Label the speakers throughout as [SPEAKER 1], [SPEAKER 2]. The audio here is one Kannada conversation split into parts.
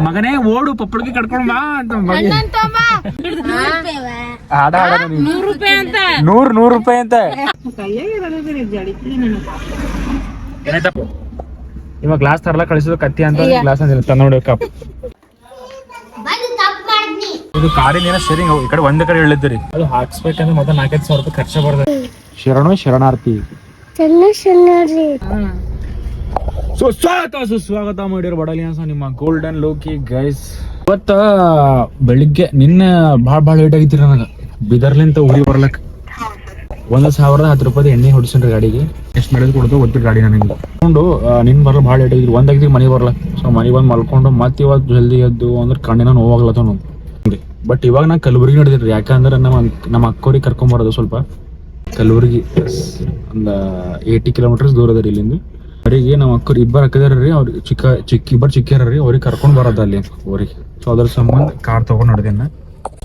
[SPEAKER 1] ಮಗನೇ ಓಡು ಪಪ್ಪಳಿಗೆ ಕಟ್ಕೊಂಡ್ ಬಾ ಅಂತ.
[SPEAKER 2] ನೂರ್ ರೂಪಾಯಿ ಅಂತ.
[SPEAKER 1] ನೂರ್ ರೂಪಾಯಿ ಅಂತ. ಇವಾಗ ಗ್ಲಾಸ್ ತರಲ್ಲ ಕಳಿಸೋದು ಕತ್ತಿ ಅಂತ ಗ್ಲಾಸ್ ಅಂತ ನೋಡಿ ಕಪ್. ಇದು ಕಾರಿನ ಏನೋ ಶೇರಿಂಗ್ ಈ ಕಡೆ ಒಂದ್ ಕಡೆ ಹೇಳಿದ್ರಿ ಅದು ಹಾಕ್ಸ್ಬೇಕಂದ್ರೆ ಮತ್ತೆ ನಾಲ್ಕೈದು ಸಾವಿರ ರೂಪಾಯಿ ಖರ್ಚು ಬರ್ತದೆ ಶರಣು ಶರಣಾರ್ಥಿ. ಸುಸ್ವಾಗತ ಸುಸ್ವಾಗತ ಮಾಡಿರೋ ಬಡಲಿಯನ್ಸ್ ನಿಮ್ಮ ಗೋಲ್ಡನ್ ಲೋಕಿ ಗೈಸ್ ಇವತ್ತ ಬೆಳಿಗ್ಗೆ ನಿನ್ನೆ ಭಾಳ ಭಾಳ ಲೇಟ್ ಆಗಿತ್ತು ನನಗೆ? ಬಿದರ್ಲಿಂತ ಊರಿಗೆ ಬರ್ಲಕ್ ಒಂದ್ ಸಾವಿರದ ಹತ್ತು ರೂಪಾಯಿ ಎಣ್ಣೆ ಹೊಡ್ಸಿನ್ರಿ ಗಾಡಿಗೆ. ಎಷ್ಟು ನಡೆದು ಕೊಡ್ತು ಗೊತ್ತಿಲ್ಲ ಗಾಡಿ ನನಗೆ. ಕೊಂಡು ನಿನ್ ಬರಲ್ಲ ಭಾಳ ಲೇಟ್ ಆಗಿದ್ರಿ. ಒಂದಾಗಿದ್ರಿ ಮನೆ ಬರ್ಲಕ್ ಸೊ ಮನೆ ಬಂದು ಮಲ್ಕೊಂಡು ಮತ್ತೆ ಇವತ್ತು ಜಲ್ದಿ ಎದ್ದು ಅಂದ್ರೆ ಕಣ್ಣಿನ ನೋವಾಗ್ಲತ್ತ ಬಟ್ ಇವಾಗ ನಾ ಕಲಬುರ್ಗಿ ನಡೆದಿರಿ ಯಾಕಂದ್ರೆ ನಮ್ಮ ನಮ್ಮ ಅಕ್ಕವ್ರಿಗೆ ಕರ್ಕೊಂಬರೋದು ಸ್ವಲ್ಪ. ಕಲಬುರ್ಗಿ ಒಂದ ಏಯ್ಟಿ ಕಿಲೋಮೀಟರ್ಸ್ ದೂರ ಅದ ಇಲ್ಲಿಂದ. ಅವರಿಗೆ ನಮ್ಮ ಅಕ್ಕರು ಇಬ್ಬರು ಅಕ್ಕದಾರ ರೀ ಅವ್ರಿಗೆ ಚಿಕ್ಕ ಚಿಕ್ಕ ಇಬ್ಬರು ಚಿಕ್ಕ್ಯಾರ ರೀ, ಅವ್ರಿಗೆ ಕರ್ಕೊಂಡ್ ಬರೋದ ಅಲ್ಲಿ. ಅವ್ರಿಗೆ. ಸೊ ಅದ್ರ ಸಂಬಂಧ ಕಾರ್ ತಗೊಂಡ್ ನಡೆದೇನ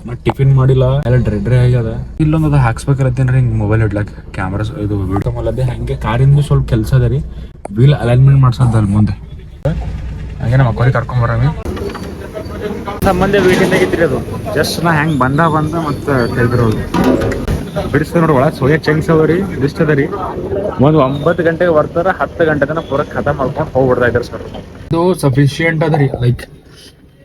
[SPEAKER 1] ಮತ್ತೆ ಟಿಫಿನ್ ಮಾಡಿಲ್ಲ, ಎಲ್ಲ ಡ್ರೈ ಡ್ರೈ ಆಗ್ಯದ. ಇಲ್ಲೊಂದು ಅದು ಹಾಕ್ಸ್ಬೇಕಲ್ಲತ್ತೇನ್ರಿ ಹಿಂಗ್ ಮೊಬೈಲ್ ಇಡ್ಲಕ್ ಕ್ಯಾಮ್ರಾ ಇದು ವಿಡಿಯೋ ಮಲ್ಲದೆ ಹಂಗೆ ಕಾರಿಂದ ಸ್ವಲ್ಪ ಕೆಲಸ ಅದ ರೀ. ವೀಲ್ ಅಲೈನ್ಮೆಂಟ್ ಮಾಡ್ಸೋದ್ ಅಲ್ಲಿ ಮುಂದೆ. ಹಂಗೆ ನಮ್ಮ ಅಕ್ಕರಿಗೆ ಕರ್ಕೊಂಡ್ ಬರಾಮಿ ಸಂಬಂಧ ವೀಡಿಯೋ ಅದು. ಜಸ್ಟ್ ನಾ ಹೆಂಗ್ ಬಂದ ಬಂದ ಮತ್ತೆ ತೆಗ್ದಿರೋದು. ಬಿಡಿಸ್ತೇವೆ ನೋಡಿ, ಒಳಗೆ ಸೋಯಾ ಚಂಕ್ಸ್ ಅವ ರೀ ಅದ ರೀ. ಒಂದು ಒಂಬತ್ತು ಗಂಟೆಗೆ ಬರ್ತಾರ, ಹತ್ತು ಗಂಟೆ ತನಕ ಪೂರ ಖತ ಮಾಡ್ಕೊಂಡು ಹೋಗ್ಬಿಡ್ತಾ ಇದ್ದಾರೆ ಸರ್. ಇದು ಸಫಿಶಿಯಂಟ್ ಅದ ರೀ ಲೈಕ್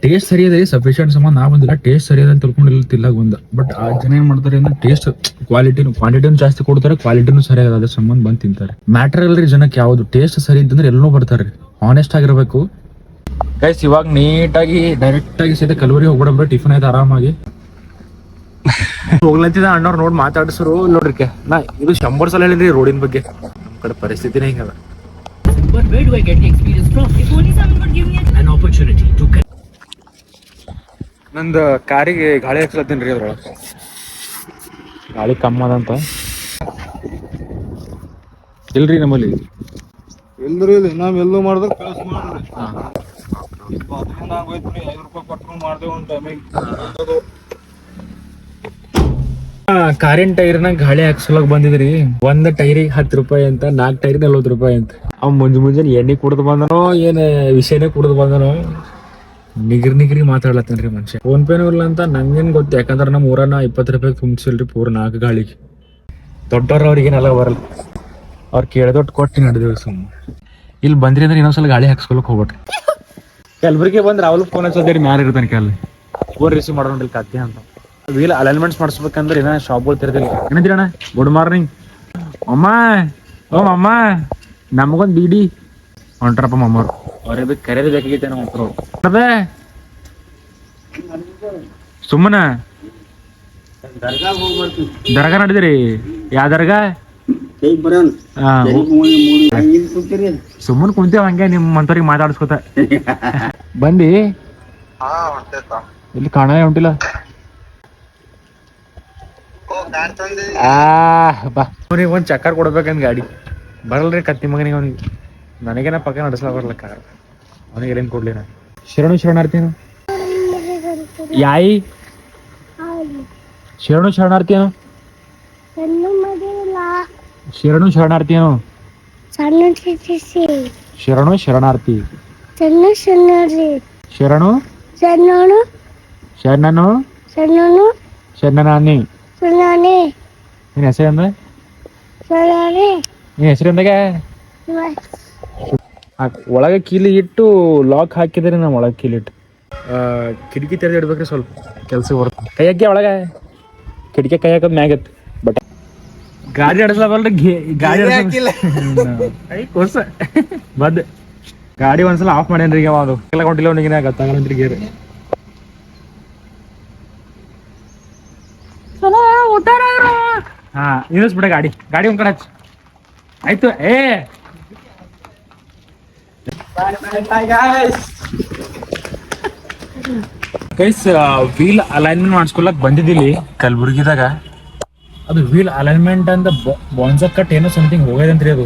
[SPEAKER 1] ಟೇಸ್ಟ್ ಸರಿ ಅದ ರೀ ಸಫಿಶಿಯಂಟ್ ಸಂಬಂಧ ನಾ ಬಂದಿಲ್ಲ ಟೇಸ್ಟ್ ಸರಿ ಅದ ಅಂತ ತಿಳ್ಕೊಂಡಿಲ್ಲ ಬಟ್ ಆ ಜನ ಏನ್ ಮಾಡ್ತಾರೆ ಅಂದ್ರೆ ಟೇಸ್ಟ್ ಕ್ವಾಲಿಟಿನು ಕ್ವಾಂಟಿಟಿನೂ ಜಾಸ್ತಿ ಕೊಡ್ತಾರೆ ಕ್ವಾಲಿಟಿನೂ ಸರಿ ಅದ ಅದ್ರ ಸಂಬಂಧ ಬಂದು ತಿಂತಾರೆ. ಮ್ಯಾಟರ್ ಅಲ್ರಿ ಜನಕ್ಕೆ ಯಾವ್ದು ಟೇಸ್ಟ್ ಸರಿ ಅಂತಂದ್ರೆ ಎಲ್ಲನೂ ಬರ್ತಾರೆ ಆನೆಸ್ಟ್ ಆಗಿರ್ಬೇಕು. ಗೈಸ್ ಇವಾಗ ನೀಟಾಗಿ ಡೈರೆಕ್ಟ್ ಆಗಿ ಸೀದಾ ಕಲವರಿ ಹೋಗ್ಬಿಡಬ್ರ ಟಿಫನ್ ಆಯ್ತು ಆರಾಮಾಗಿ. ಹೋಗ್ಲಂತಿದ ಅಣ್ಣವ್ರು ನೋಡಿ ಮಾತಾಡಿಸ್ರು. ನೋಡ್ರಿಕೆ ನಾ ಇದು ಶಂಬರ್ ಸಲ ಹೇಳಿದ್ರಿ ರೋಡಿನ ಬಗ್ಗೆ. ನಮ್ ಕಡೆ ಪರಿಸ್ಥಿತಿನೇ ಹಿಂಗದ.
[SPEAKER 3] But where do I get the experience from? If only someone would give me an opportunity to connect.
[SPEAKER 1] ನಂದು ಕಾರಿಗೆ ಗಾಳಿ ಹಾಕ್ಲತ್ತೀನಿ ರೀ ಅದ್ರೊಳಗೆ. ಗಾಳಿ ಕಮ್ಮ ಅದಂತ. ಇಲ್ರಿ ನಮ್ಮಲ್ಲಿ?
[SPEAKER 4] ಇಲ್ರಿ ಇಲ್ಲಿ ನಾವ್ ಎಲ್ಲೂ ಮಾಡಿದ್ರೆ ಕೆಲಸ ಐದು ರೂಪಾಯಿ ಕೊಟ್ಟು ಮಾಡ್ದೇವ್ ಒಂದ್ ಟೈಮಿಗೆ
[SPEAKER 1] ಕಾರಿನ ಟೈರ್ನಾಗ ಗಾಳಿ ಹಾಕ್ಸಲಕ್ ಬಂದಿದ್ರಿ. ಒಂದ್ ಟೈರಿಗೆ ಹತ್ತು ರೂಪಾಯಿ ಅಂತ ನಾಲ್ಕು ಟೈರ್ ನಲ್ವತ್ತು ರೂಪಾಯಿ ಅಂತ. ಅವ್ ಮುಂಜ್ ಮುಂಜಾನೆ ಎಣ್ಣೆ ಕುಡ್ದು ಬಂದನೋ ಏನ್ ವಿಷಯನೇ ಕುಡ್ದು ಬಂದನೋ? ನಿಗ್ರಿ ನಿಗ್ರಿ ಮಾತಾಡ್ಲತ್ತೇನ್ರಿ ಮನುಷ್ಯ. ಫೋನ್ ಪೇನೂ ಇಲ್ಲ ಅಂತ ನಂಗೇನ್ ಗೊತ್ತು ಯಾಕಂದ್ರೆ ನಮ್ಮ ಊರನ್ನ ಇಪ್ಪತ್ತು ರೂಪಾಯಿ ತುಂಬಿಸಿಲ್ರಿ ಪೂರ ನಾಲ್ಕು ಗಾಳಿಗೆ. ದೊಡ್ಡವ್ರ ಅವ್ರಿಗೇನೆಲ್ಲ ಬರಲ್ಲ. ಅವ್ರು ಕೇಳ್ದೊಟ್ಟು ಕೊಟ್ಟು ನಡೆದೇವಿ ಸುಮ್. ಇಲ್ಲಿ ಬಂದ್ರಿ ಅಂದ್ರೆ ಇನ್ನೊಂದ್ಸಲ ಗಾಳಿ ಹಾಕ್ಸ್ಕೊಳಕ್ ಹೋಗ್ಬಿಟ್ರಿ ಕಲ್ಬುರ್ಗಿ ಬಂದ್ರೆ ಅವ್ಲು ಫೋನ್ ಹಚ್ಚೋದ್ರಿ ಮ್ಯಾರ ಇರ್ತಾನೆ ಕೆಲ್ ಫೋನ್ ರಿಸೀವ್ ಮಾಡೋಣ ಕತ್ತೆ ಅಂತ. ವೀಲ್ ಅಲೈನ್ಮೆಂಟ್ಸ್ ಮಾಡಿಸ್ಬೇಕಂದ್ರೆ ಏನ ಶಾಪ್ಗಳು ತೆರೆದಿಲ್ಲ. ಏನಿದ್ರಣ ಗುಡ್ ಮಾರ್ನಿಂಗ್ ಅಮ್ಮ ಓ ಅಮ್ಮ ನಮಗೊಂದು ಡಿ ಡಿ ಹೊಂಟ್ರಪ್ಪ ಮಮ್ಮರು ಅವ್ರಿಗೆ ಬೇಕು ಕರೆದು ಬೇಕಾಗಿತ್ತೆ ನಮ್ಮ ಮಕ್ಕಳು ಅದೇ. ಸುಮ್ಮನ. ದರ್ಗಾ ನಡೆದಿರಿ? ಯಾವ ದರ್ಗಾ? ಸುಮ್ಮನೆ ಕುಂತೇವ್ ಹಂಗೆ ನಿಮ್ ಮಂತವ್ರಿಗೆ ಮಾತಾಡ್ಸ್ಕೊತ. ಬಂದಿ? ಇಲ್ಲಿ ಕಾಣ ಹೊಂಟಿಲ್ಲ ಬಾ ಅವ್ನಿಗೆ ಒಂದ್ ಚಕ್ಕರ್ ಕೊಡ್ಬೇಕಂದ್ ಗಾಡಿ. ಬರಲ್ರಿ ಕತ್ತಿ ಮಗನಿಗೆ ಅವ್ನಿಗೆ. ನನಗೇನ ಪಕ್ಕ ನಡೆಸ್ಲಾಕ ಬರ್ಲಕ್ಕ ಅವನಿಗೆ ಏನೇನ್ ಕೊಡ್ಲಿ ನಾ ಶರಣು ಶರಣಾರ್ಥಿನು ಯಾಯಿ? ಶರಣು ಶರಣಾರ್ಥಿನು ಶರಣು ಶರಣಾರ್ಥಿನು ಶರಣು ಶರಣಾರ್ಥಿ. ಶರಣು? ಶರಣನು? ಶರಣನಾನಿ. ನಿನ್ನ ಹೆಸರು ಅಂದ್ರೆ? ನಿನ್ನ ಹೆಸರು ಎಂದಾಗ? ಒಳಗೆ ಕೀಲಿ ಇಟ್ಟು ಲಾಕ್ ಹಾಕಿದ್ರೆ ನಾವು ಒಳಗೆ ಕೀಲಿ ಇಟ್ಟು. ಆ, ಕಿಟಕಿ ತೆರೆದು ಇಡ್ಬೇಕ್ರಿ ಸ್ವಲ್ಪ. ಕೆಲಸ ಬರುತ್ತೆ ಕೈ ಹಾಕಿ ಒಳಗೆ? ಕಿಟಕಿ ಕೈ ಹಾಕೋದು ಮ್ಯಾಗತ್ತೆ ಬಟ್ ಗಾಡಿ ನಡೆಸ್ಲಾವಲ್ರಿ ಗಾಡಿ ಐ ಕೋರ್ಸ. ಬದ್. ಗಾಡಿ ಒಂದ್ಸಲ ಆಫ್ ಮಾಡ್ಯಾನ್ರಿ ಈಗ ಅದು ಎಲ್ಲ ಕೊಟ್ಟಿಲ್ಲ ಅವನಿಗೆ ಗೊತ್ತಾಗಲ್ರಿ ಗೇರ್ ಹಾ ನಿಲ್ಲಿಸ್ಬಿಡ ಗಾಡಿ. ಗಾಡಿ ಒಂದ್ ಕಡೆ ಹಚ್ಚಿ. ಆಯ್ತು ಏ. ಗೈಸ್ ವೀಲ್ ಅಲೈನ್ಮೆಂಟ್ ಮಾಡಿಸ್ಕೊಳಕ್ ಬಂದಿದ್ದೀನಿ ಕಲ್ಬುರ್ಗಿದಾಗ. ಅದು ವೀಲ್ ಅಲೈನ್ಮೆಂಟ್ ಅಂತ ಬೌನ್ಸ್ ಕಟ್ ಏನೋ ಸಮಥಿಂಗ್ ಹೋಗ್ಯದಂತ್ರಿ ಅದು.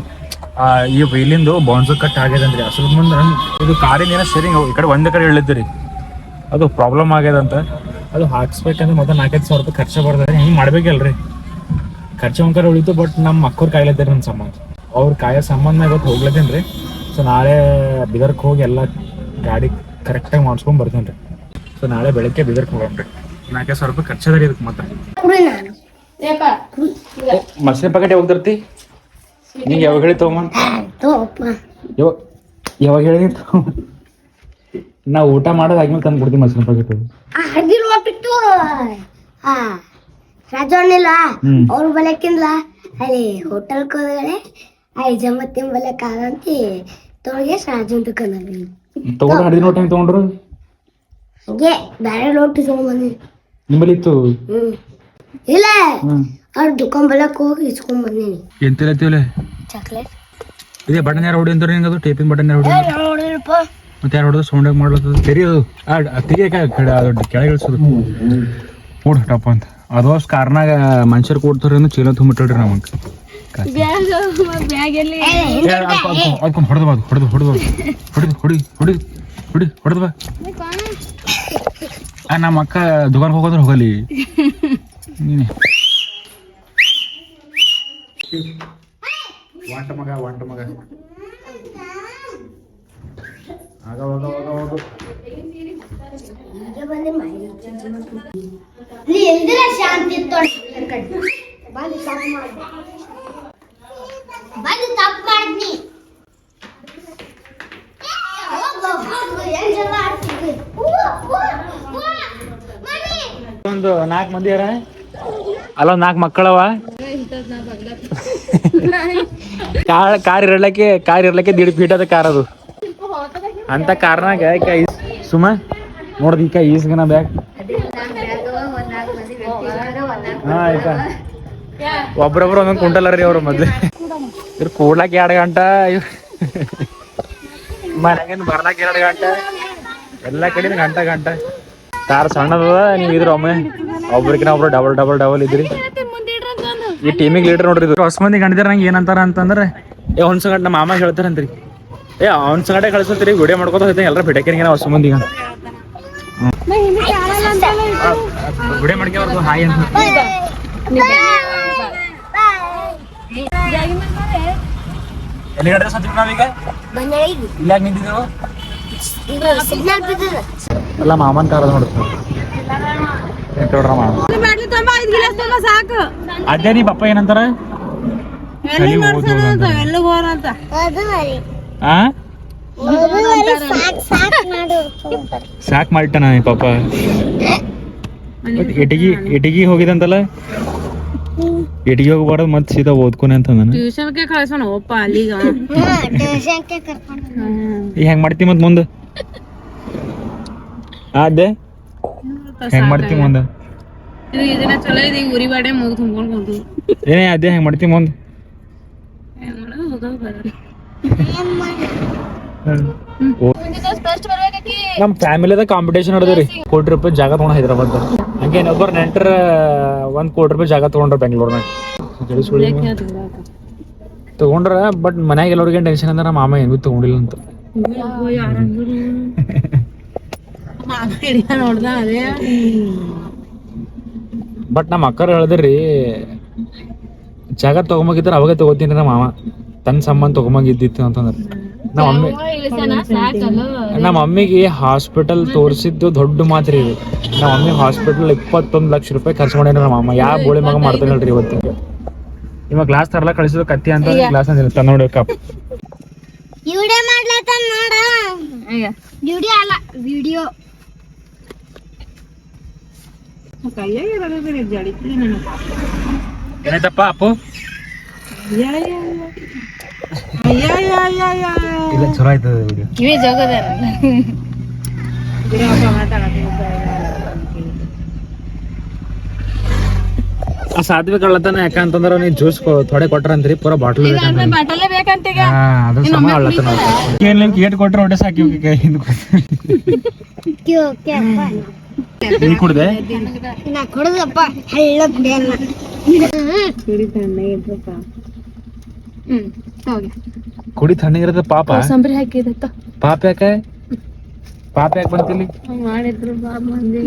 [SPEAKER 1] ಆ, ಈ ವೀಲಿಂದು ಬೌನ್ಸ್ ಕಟ್ ಆಗ್ಯದಂತ್ರಿ. ಅಸಲ್ ಮುಂದೆ ಇದು ಕಾರಿನ ಏನೋ ಶೇರಿಂಗ್ ಈ ಕಡೆ ಒಂದೇ ಕಡೆ ಹೇಳಿದ್ರಿ ಅದು ಪ್ರಾಬ್ಲಮ್ ಆಗ್ಯದಂತ. ಅದು ಹಾಕ್ಸ್ಬೇಕಂದ್ರೆ ಮತ್ತೆ ನಾಲ್ಕೈದು ಸಾವಿರ ರೂಪಾಯಿ ಖರ್ಚು ಬರ್ತದೆ ಹಿಂಗೆ ಮಾಡ್ಬೇಕಲ್ರಿ. ಖರ್ಚು ಒಂಕರ ಉಳಿತು ಬಟ್ ನಮ್ಮ ಅಕ್ಕವ್ರು ಕಾಯ್ಲತ್ತೀರಿ ನನ್ನ ಸಂಬಂಧ. ಅವ್ರ ಕಾಯೋ ಸಂಬಂಧ ಇವತ್ತು ಹೋಗ್ಲತ್ತೇನ್ರಿ. ಸೊ ನಾಳೆ ಬಿದರ್ಕ್ ಹೋಗಿ ಎಲ್ಲ ಗಾಡಿ ಕರೆಕ್ಟಾಗಿ ಮಾಡಿಸ್ಕೊಂಡ್ ಬರ್ತೀನಿ ರೀ ಸೊ ನಾಳೆ ಬೆಳಗ್ಗೆ ಬಿದರ್ಕ್ ಹೋಗ್ರಿ ನಾಲ್ಕೈದು ಸಾವಿರ ರೂಪಾಯಿ ಖರ್ಚದ ರೀ ಇದಕ್ಕೆ ಮತ್ತೆ. ಮಸಿನ ಪ್ಯಾಕೆಟ್ ಯಾವಾಗ ತರ್ತಿ? ನೀ ಯಾವಾಗ ಹೇಳಿ ತಗೊಂಬ? ಯಾವಾಗ ಯಾವಾಗ ಹೇಳಿ ನಾ ಊಟ ಮಾಡೋದು ಆದ್ಮೇಲೆ ತಂದು ಕೊಡ್ತೀನಿ ಮಸಳೆ ಪ್ಯಾಕೆಟ್
[SPEAKER 2] ಬಿಟ್ಟು ಹಾ ರಾಜವಣ್ಣಿಲ್ಲ
[SPEAKER 1] ಹ್ಮ್.
[SPEAKER 2] ಅವ್ರು ಬಲಕ್ಕಿಂದ ಅಲ್ಲಿ ಹೋಟೆಲ್ ಹೋದಗಡೆ ಐಜಮ್ಮತ್ತಿನ ಬಲಕ್ ಆಗಂತಿ ತೊಳಗೆ ರಾಜನ್
[SPEAKER 1] ತಗೊಂಡು ಹಡಿದ ನೋಟ್ ಹೆಂಗೆ ತಗೊಂಡ್ರು?
[SPEAKER 2] ಹಂಗೆ ಬೇರೆ ಲೋಟಿ ತಗೊಂಡ್ಬಂದಿ
[SPEAKER 1] ನಿಮ್ಮಲ್ಲಿ ಇತ್ತು?
[SPEAKER 2] ಹ್ಮ್. ಇಲ್ಲ
[SPEAKER 1] ಹ್ಮ್.
[SPEAKER 2] ಅವ್ರ ದುಕಾನ್ ಬಲಕ್ ಹೋಗಿ ಇಸ್ಕೊಂಡ್ ಬಂದೀನಿ
[SPEAKER 1] ಎಂತಿಲ್ಲ
[SPEAKER 2] ಚಾಕ್ಲೇಟ್.
[SPEAKER 1] ಇದೇ ಬಟನ್ ಯಾರು ಹೊಡಿ ಅಂತಾರೆ ಟೇಪಿಂಗ್ ಬಟನ್ ಯಾರು ಹೊಡಿ ಮತ್ತೆ ಯಾರು ಹೊಡೆದು ಸೌಂಡ್ ಮಾಡ್ಲತ್ತದ? ತೆರೆಯೋದು ಅದು. ತೆಗಿಯಕ ಅದು ಕೆಳಗೆ ಇಳಿಸೋದು? ಕೂಡ್ ಟಪ್ ಅಂತ. ಅದು ಅಷ್ಟು ಕಾರ್ನಾಗ ಮನುಷ್ಯರು ಕೂಡ್ತಾರೆ ಅಂದ್ರೆ ಚೀಲ ತುಂಬಿಟ್ರಿ ನಮಗೆ ಅದಕ್ಕೊಂದು ಹೊಡೆದು ಬಾ ಹೊಡೆದು ಹೊಡೆದು ಹೊಡೆದು ಹೊಡಿ ಹೊಡಿ ಹೊಡಿ ಹೊಡೆದು ಬಾ. ಆ, ನಮ್ಮ ಅಕ್ಕ ದುಕಾನ್ ಹೋಗೋದ್ರೆ ಹೋಗಲಿ. ನೀನೆ. ವಾಂಟ ಮಗ ವಾಂಟ ಮಗ.
[SPEAKER 2] ಶಾಂತಿ ಬಂದು ತಪ್ಪು ಮಾಡಿ ಬಂದು ತಪ್ಪು ಮಾಡಿದ್ನಿ.
[SPEAKER 1] ಒಂದು ನಾಲ್ಕು ಮಂದಿ ಯಾರ ಅಲ್ಲ ನಾಲ್ಕು ಮಕ್ಕಳವ? ಕಾರ್ ಕಾರ್ ಇರಲಿಕ್ಕೆ ಕಾರ್ ಇರ್ಲಕ್ಕೆ ದೀಡ್ ಫೀಟ್ ಅದ ಕಾರ್ ಅದು. ಅಂತ ಕಾರ್ನಾಗ ಸುಮ, ನೋಡ್ದ ಈಕ ಈಸ್ಗನ ಬ್ಯಾಗ್. ಹಾ, ಆಯ್ತಾ? ಒಬ್ರೊಬ್ರು ಒಂದೊಂದು ಕುಂಟಲ್ಲ ರೀ ಅವ್ರು ಮೊದ್ಲು. ಇವ್ರು ಕೂಡ್ಲಾಕ ಎರಡು ಗಂಟ ಮನೆಗಿಂದ ಬರ್ಲಾಕ ಎರಡು ಗಂಟೆ. ಎಲ್ಲ ಕಡೆ ಗಂಟ ಗಂಟ. ಕಾರ್ ಸಣ್ಣದದ, ನೀವು ಇದ್ರ ಒಮ್ಮೆ ಒಬ್ರಿಗಿನ ಒಬ್ರು ಡಬಲ್ ಡಬಲ್ ಡಬಲ್ ಇದ್ರಿ. ಈ ಟೀಮಿಗೆ ಲೀಡರ್ ನೋಡ್ರಿ ಹೊಸ ಮಂದಿ ಗಂಡಿದ್ರ ನಂಗೆ ಏನಂತಾರ ಅಂತಂದ್ರೆ, ಏ ಹೊನ್ಸು ಗಂಟೆ ನಮ್ಮ ಮಾಮ ಹೇಳ್ತಾರಂತ್ರಿ. ಏ ಅವ್ನ ಸಂಗಡೆ ಕಳಿಸ್ತೀರಿ ವಿಡಿಯೋ ಮಾಡ್ಕೊತ ಹೋಯ್ತು ಎಲ್ಲರ ಬಿಡಕೇನ ಹೊಸ ಮಂದಿಗ ವಿಡಿಯೋ ಮಾಡ್ಕೊಂಬರ್ದು ಹಾಯ್ ಅಂತ ಎಲ್ಲಿ ಗಂಟೆ ಸತ್ತೀವಿ ನಾವೀಗ? ಇಲ್ಲ
[SPEAKER 2] ಬಿದ್ದದ.
[SPEAKER 1] ಎಲ್ಲ ಮಾಮನ್ ಕಾರ್ ನೋಡ್ತೀವಿ ಅದೇ ನೀ ಪಪ್ಪ ಏನಂತಾರ? ಎಲ್ಲ ಹೋರಂತ ಅಂತ.
[SPEAKER 2] ಅದು ಮರಿ.
[SPEAKER 1] ಆ?
[SPEAKER 2] ಸಾಕ್ ಸಾಕ್ ಮಾಡು
[SPEAKER 1] ಸಾಕ್ ಮಾಡಿಟ್ಟ ನಾನು ಪಾಪ ಮತ್ತ್ ಇಟಗಿ ಇಟಗಿ ಹೋಗಿದಂತಲ್ಲ ಇಟಗಿ ಹೋಗ್ಬಾರ್ದು ಮತ್ತೆ ಸೀದಾ ಓದ್ಕೊನೆ ಅಂತ ನಾನು
[SPEAKER 5] ಟ್ಯೂಷನ್ಗೆ ಕಳಿಸೋಣ ಒಪ್ಪ ಅಲ್ಲಿಗ.
[SPEAKER 2] ಹಾ ಟ್ಯೂಷನ್ಗೆ ಕರ್ಕೊಂಡು
[SPEAKER 1] ಈಗ ಹೆಂಗ್ ಮಾಡ್ತಿ ಮತ್ ಮುಂದೆ? ಅದೇ ಹೆಂಗ್ ಮಾಡ್ತಿ ಮುಂದೆ?
[SPEAKER 5] ಇದು ಇದನ್ನ ಚಲೋ ಇದೆ ಈಗ ಉರಿ ಬಾಡೆ ಮುಗ್ ತುಂಬ್ಕೊಂಡ್
[SPEAKER 1] ಏನೇ ಅದೇ ಹೆಂಗ್ ಮಾಡ್ತಿ ಮುಂದೆ?
[SPEAKER 5] ಹೆಂಗ್ ಮಾಡೋದು ಹೋಗೋದು ಬರೋದು
[SPEAKER 1] ನಮ್ ಫ್ಯಾಮಿಲಿದ ಕಾಂಪಿಟೇಷನ್ ನಡೆದ್ರಿ ಕೋಟಿ ರೂಪಾಯಿ ಜಾಗ ತಗೊಂಡ್ ಹೈದ್ರಾಬಾದ್ ಹಂಗೆ ಇನ್ನೊಬ್ಬರು ನೆಂಟರ, ಒಂದ್ ಕೋಟಿ ರೂಪಾಯಿ ಜಾಗ ತಗೊಂಡ್ರ ಬೆಂಗಳೂರ್ನಾಗ ತಗೊಂಡ್ರ ಬಟ್ ಮನ್ಯಾಗ ಎಲ್ಲರಿಗೆ ಟೆನ್ಷನ್ ಅಂದ್ರೆ ನಮ್ಮ ಮಾಮ ಏನು ತಗೊಂಡಿಲ್ಲ ಅಂತ ಬಟ್ ನಮ್ಮ ಅಕ್ಕರ್ ಹೇಳಿದ್ರಿ, ಜಾಗ ತಗೊಂಬೋಗಿದ್ರ ಅವಾಗ ತಗೋತೀನಿ ನಮ್ಮ ಮಾಮ. ತನ್ನ ಸಂಬಂಧ ತಗೊಂಬೋಗಿದ್ದಿತ್ತು ಅಂತಂದ್ರೆ. ನಮ್ಮ ಮಮ್ಮಿ ನಮ್ಮ ಮಮ್ಮಿಗೆ ಹಾಸ್ಪಿಟಲ್ ತೋರಿಸಿದ್ದು ದೊಡ್ಡ ಮಾತ್ರ ಇದು. ನಮ್ಮ ಮಮ್ಮಿ ಹಾಸ್ಪಿಟಲ್ ಇಪ್ಪತ್ತೊಂದು ಲಕ್ಷ ರೂಪಾಯಿ ಖರ್ಚು ಮಾಡ್ಯಾನ ನಮ್ಮ ಅಮ್ಮ. ಯಾವ ಬೋಳಿ ಮಗ ಮಾಡ್ತಾನೆ ಹೇಳ್ರಿ ಇವತ್ತಿಗೆ ಇವಾಗ ಗ್ಲಾಸ್ ತರಲ ಕಳಿಸಿದ್ರು ಕತ್ತಿ ಅಂತ ಗ್ಲಾಸ್ ಅಂತ ನೋಡಿ ಕಪ್.
[SPEAKER 2] ವಿಡಿಯೋ ನೋಡ. ವಿಡಿಯೋ ಅಲ್ಲ ವಿಡಿಯೋ.
[SPEAKER 1] ಅಪ್ಪು? ಇಲ್ಲ ಚಲೋ ಆಯ್ತದ ವಿಡಿಯೋ
[SPEAKER 5] ಕಿವಿ ಜೋಗದ.
[SPEAKER 1] ಆ ಸಾಧ್ವಿ ಕಳ್ಳತನ ಯಾಕಂತಂದ್ರ ನೀ ಜ್ಯೂಸ್ ಥೊಡೆ ಕೊಟ್ರಂತ್ರಿ ಪೂರ ಬಾಟ್ಲ್ ಅದು ಸಮ ಅಳ್ಳತನ ಏನ್ ನಿಮ್ಗೆ ಏಟ್ ಕೊಟ್ರೆ ಹೊಟ್ಟೆ ಸಾಕಿ ಹಿಂದ್ ನೀ ಕುಡ್ದೆ?
[SPEAKER 2] ನಾ ಕೊಡುದಪ್ಪ. ಹಳ್ಳ ಕುಡಿಯಲ್ಲ.
[SPEAKER 5] ಹ್ಮ್ ಹೋಗಿ.
[SPEAKER 1] ಕುಡಿ ತಣ್ಣಗಿರದ ಪಾಪ.
[SPEAKER 5] ಸಂಬ್ರಿ ಹಾಕಿದತ್ತ
[SPEAKER 1] ಪಾಪ ಯಾಕೆ? ಪಾಪ ಯಾಕೆ ಬಂತಿಲ್ಲಿ?
[SPEAKER 5] ಮಾಡಿದ್ರು ಮಂದಿ.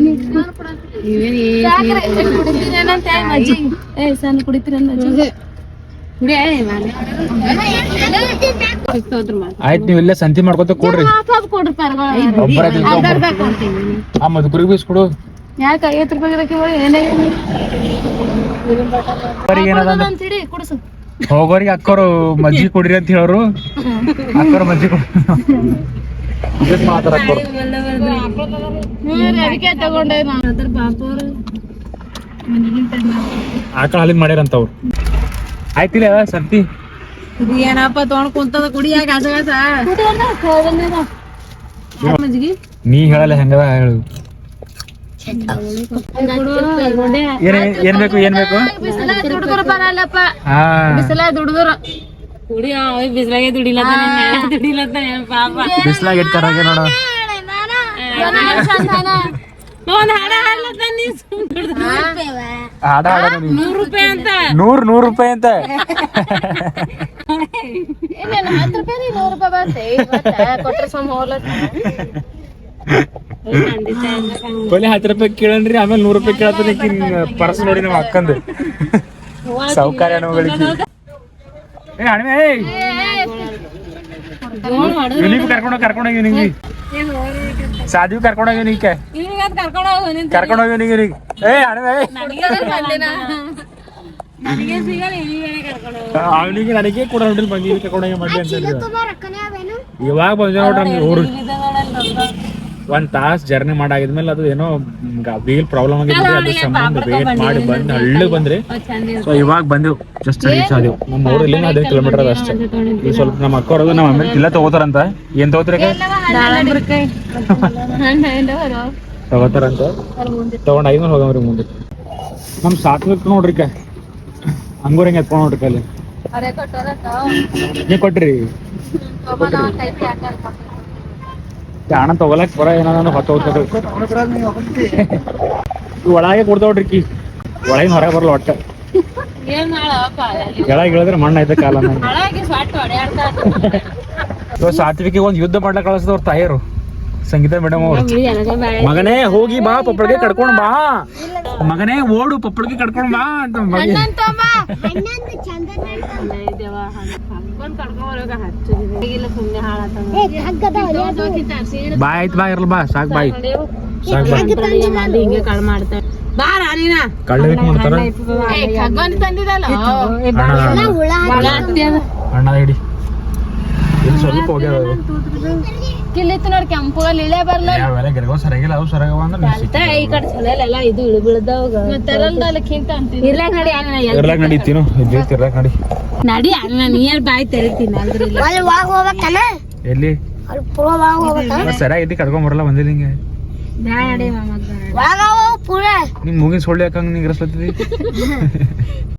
[SPEAKER 5] ಏ ಸಣ್ಣ ಕುಡಿತೀರಲ್ಲ ಕುಡಿ ಹೋದ್ರ ಮಾಡ.
[SPEAKER 1] ಆಯ್ತು ನೀವು ಇಲ್ಲೇ ಸಂತಿ ಮಾಡ್ಕೊತ ಕೊಡ್ರಿ. ಆ ಮಧುಕರಿಗೆ ಬೀಸ್ಕೊಡು
[SPEAKER 5] ಯಾಕೆ ಐವತ್ತು ರೂಪಾಯಿ ಇರಕ್ಕೆ ಏನೇ?
[SPEAKER 1] ಅವ್ರಿಗೆ ಏನದ
[SPEAKER 5] ಕುಡಿಸು.
[SPEAKER 1] ಹೋಗೋರಿಗೆ ಅಕ್ಕರು ಮಜ್ಜಿ ಕೊಡ್ರಿ ಅಂತ ಹೇಳೋರು. ಅಕ್ಕೋರು ಮಜ್ಜಿ ಆಕಳ ಹಾಲಿನ ಮಾಡ್ಯಾರಂತ ಅವ್ರು ಆಯ್ತಿಲ್ಲ ಸಂತಿ.
[SPEAKER 5] ಏನಪ್ಪ ತಗೊಂಡ್ ಕುಂತದ? ಮಜ್ಗಿ
[SPEAKER 1] ನೀ ಹೇಳಲ್ಲ ಹೆಂಗದ ಹೇಳು. ಏನ್ ಬೇಕು ಏನ್ ಬೇಕು
[SPEAKER 5] ಬಿಸಿಲ ದುಡ್ದ್ರ ಕುಡಿ ಬಿಸಿಲಾಗೆ
[SPEAKER 1] ನೋಡ
[SPEAKER 5] ರೂಪಾಯಿ ಅಂತ
[SPEAKER 1] ನೂರ್ ನೂರ್ ರೂಪಾಯಿ ಅಂತ
[SPEAKER 5] ಹತ್ತು ರೂಪಾಯಿ ನೂರು ರೂಪಾಯಿ ಸಮ
[SPEAKER 1] ಕೊನೆ ಹತ್ತು ರೂಪಾಯಿ ಕೇಳನ್ರಿ, ಆಮೇಲೆ ನೂರು ರೂಪಾಯಿ ಕೇಳತ್ತಾನೆ ಪರ್ಸ್ ನೋಡಿ ನಮ್ಮ ಅಕ್ಕಂದು. ಸೌಕರ್ಯ ಏ, ಹಣ್ಮೆ ಇವನಿಗೂ ಕರ್ಕೊಂಡೋಗಿ ಕರ್ಕೊಂಡೋಗಿ ನಿಂಗೆ ಕರ್ಕೊಂಡು ಕರ್ಕೊಂಡೋಗಿ ನಿಂಗೆ.
[SPEAKER 5] ಕರ್ಕೊಂಡು ಹೋಗು
[SPEAKER 1] ನಿಂಗೆ ಏ
[SPEAKER 5] ಅಣ್ಣ ಕರ್ಕೊಂಡು ಹೋಗು
[SPEAKER 1] ಅವನಿಗೆ ನನಗೆ ಕೂಡ ಹೊಂಟಿಲ್ ಬಂದಿ ಕರ್ಕೊಂಡೋಗಿ ಮಾಡಿ ಅಂತ ಇವಾಗ ಬಂದೆ ನೋಡ್ರಿ ಊರು. ಒಂದ್ ತಾಸ್ ಜರ್ನಿ ಮಾಡಾಗಿದ್ಮೇಲೆ ಅದು ಏನೋ ವೀಲ್ ಪ್ರಾಬ್ಲಮ್ ಆಗಿದ್ರೆ ಅದು ಸಂಬಂಧ ವೇಟ್ ಮಾಡಿ ಬಂದು ಹಳ್ಳಿ ಬಂದ್ರಿ? ಸೊ ಇವಾಗ ಬಂದೆವು ಜಸ್ಟ್ ರೀಚ್ ಆದೆವು ನಮ್ಮ ಊರಲ್ಲಿ ಹದಿನೈದು ಕಿಲೋಮೀಟರ್ ಅದ ಅಷ್ಟೇ. ಈಗ ಸ್ವಲ್ಪ ನಮ್ಮ ಅಕ್ಕ ಅವ್ರದ್ದು ನಮ್ಮ ಅಮ್ಮ ಇಲ್ಲ ತಗೋತಾರಂತ. ಏನ್ ತಗೋತಾರೆ ತಗೋತಾರಂತ. ತಗೊಂಡ್ ಐದ್ನೂರು ಹೋಗವ್ರಿ ಮುಂದೆ. ನಮ್ ಸಾತ್ವಿಕ್ ನೋಡ್ರಿ ಕ ಹಂಗೂರ್ ಹೆಂಗ್ ಎತ್ಕೊಂಡ್ ನೋಡ್ರಿ
[SPEAKER 5] ಕೊಟ್ಟರತ್ತ
[SPEAKER 1] ನೀವ್ ಕೊಟ್ರಿ. ಅಣ್ಣ ತಗೊಳಕ್ ಬರ ಏನಾದ್ರು ಹೊತ್ತ ಹೋಗ್ತದೆ ಒಳಗೆ ಕೊಡ್ತಾವ್ರಿ ಕಿ. ಒಳಗಿನ ಹೊರಗೆ ಬರಲ್ಲ ಒಟ್ಟ. ಕೆಳಗೆ ಇಳಿದ್ರೆ ಮಣ್ಣ ಐತೆ ಕಾಲ ಸಾತ್ವಿಕಿಗೆ ಒಂದ್ ಯುದ್ಧ ಮಾಡ್ಲಕ್ ಕಳಿಸಿದವ್ರ ತಾಯಿಯರು. ಸಂಗೀತ ಮೇಡಮ್ ಅವ್ರು. ಮಗನೇ ಹೋಗಿ ಬಾ ಪಪ್ಪಳಿಗೆ ಕಡ್ಕೊಂಡ್ ಬಾ. ಮಗನೇ ಓಡು ಪಪ್ಪಳಿಗೆ ಕಡ್ಕೊಂಡ್ ಬಾ ಅಂತ
[SPEAKER 5] ಹಾಳಾತ
[SPEAKER 1] ಬಾ ಆಯ್ತು ಬಾ ಇರಲ್ಲ ಬಾ ಸಾಕ್ ಬಾಯ್ ಸಾಕ್
[SPEAKER 5] ಬಾಯ್ ಹಿಂಗೆ ಕಳ್ ಮಾಡ್ತಾರೆ ಬಾರ ರಾಣಿನ
[SPEAKER 1] ಕಳ್ಳಬೇಕು ಮಾಡ್ತಾರ
[SPEAKER 5] ಖಗ್ಗನ್ ತಂದಿದಲ್ಲ
[SPEAKER 1] ಅಣ್ಣ
[SPEAKER 2] ಹುಳ
[SPEAKER 1] ಅಣ್ಣ ಹಿಡಿ ಇಲ್ಲಿ ಸ್ವಲ್ಪ ಹೋಗ್ಯಾವ ಅವು.
[SPEAKER 5] ಕಿಲ್ಲಿತ್ತು ನೋಡಿ ಕೆಂಪುಗಲ್ಲಿ ಇಳೆ ಬರ್ಲ
[SPEAKER 1] ಅವೆಲ್ಲ ಗಿಡಗಳು ಸರಿಯಾಗಿಲ್ಲ ಅವು ಸರಿಯಾಗವ ಅಂದ್ರೆ ನೀ ಸಿಕ್ಕಿ.
[SPEAKER 5] ಈ ಕಡೆ ಚಲಲ್ಲ ಇದು ಅಂತೀನಿ ಇರ್ಲಾಕ್ ನಡಿ ಅಣ್ಣ
[SPEAKER 1] ಇರ್ಲಾಕ್ ಇದ್ದಿತ್ತು ಇರ್ಲಾಕ್ ನಡಿ.
[SPEAKER 5] ನಡಿ ಅಣ್ಣ ನೀರ್ ಬಾಯಿ ತೆರಿತೀನಿ
[SPEAKER 2] ಅಲ್ಲಿ ಹೋಗ್ಬೇಕನ
[SPEAKER 1] ಎಲ್ಲಿ?
[SPEAKER 2] ಅಲ್ಲಿ ಪೂರ ಒಳಗ್ ಹೋಗ್ಬೇಕ?
[SPEAKER 1] ಸರಿಯಾಗಿ ಕಡ್ಕೊಂಡ್ ಬರಲ್ಲ ಬಂದಿಲ್ಲ ಹಿಂಗೆ.
[SPEAKER 5] ನಡಿ
[SPEAKER 2] ಒಳಗ ಪೂರ
[SPEAKER 1] ನಿಮ್ ಮೂಗಿನ ಸೊಳ್ಳೆ ಹಾಕಂಗ್ ಇರಸ್ಲತ್ತಿದಿ